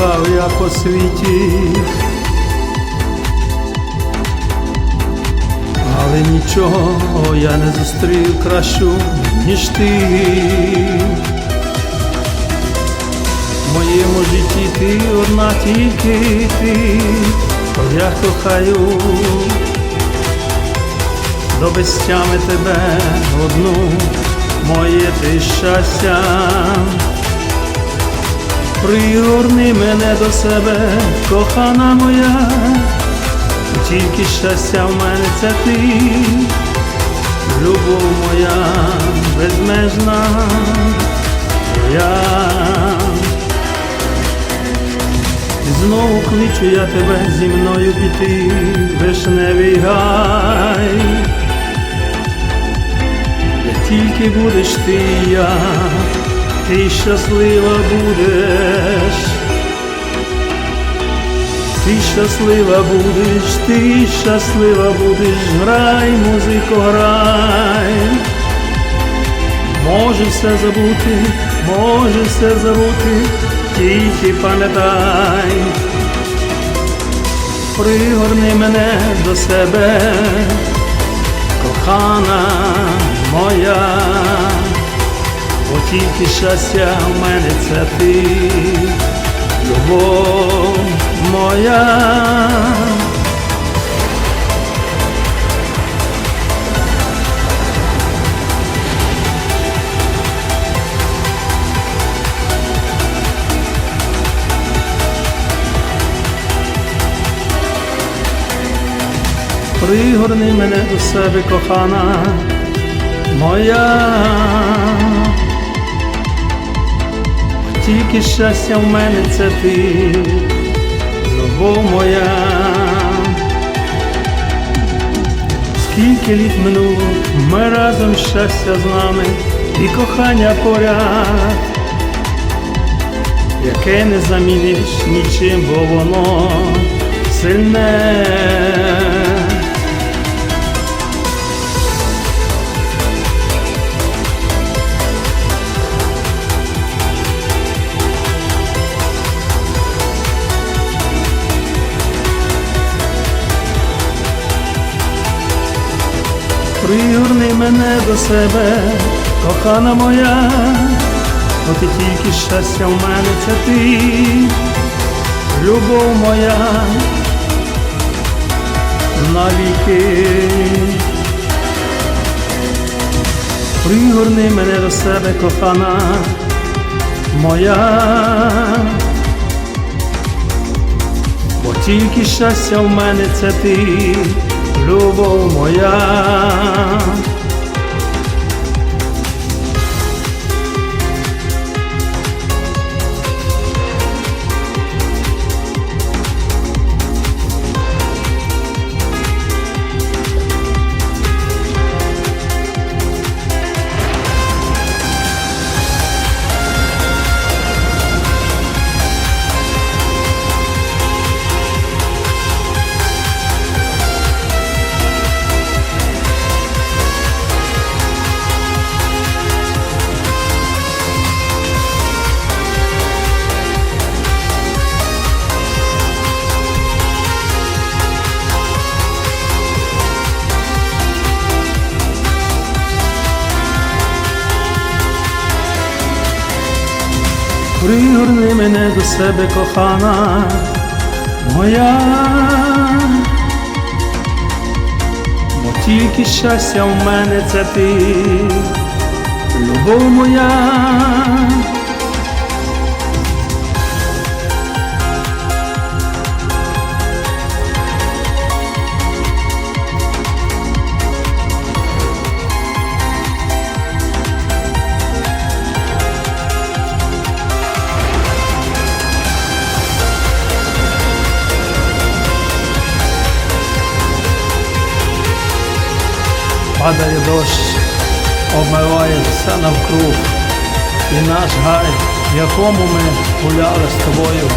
багаті я по світі. Але нічого я не зустрів кращу, ніж ти. В моєму житті ти одна тільки ти, я кохаю до безтями тебе одну, моє ти щастя. Пригорни мене до себе, кохана моя, тільки щастя в мене це ти, любов моя безмежна, я. Знову кличу я тебе зі мною піти, вишневий гай, де тільки будеш ти і я, ти щаслива будеш, ти щаслива будеш, ти щаслива будеш, грай, музико, грай. Можу все забути, можу все забути, тільки пам'ятай, пригорни мене до себе, кохана моя, тільки щастя в мене це ти, любов моя. Пригорни мене до себе, кохана моя, тільки щастя в мене це ти, любов моя, скільки літ минуло, ми разом щастя з нами і кохання поряд, яке не заміниш нічим, бо воно сильне. Пригорни мене до себе, кохана моя, от і тільки щастя в мене це ти, любов моя, навіки. Пригорни мене до себе, кохана моя, бо тільки щастя в мене це ти, любов моя. Пригорни мене до себе, кохана моя, бо тільки щастя в мене це ти, любов моя. Падає дощ, обмиває все навкруг, і наш гай, в якому ми гуляли з тобою.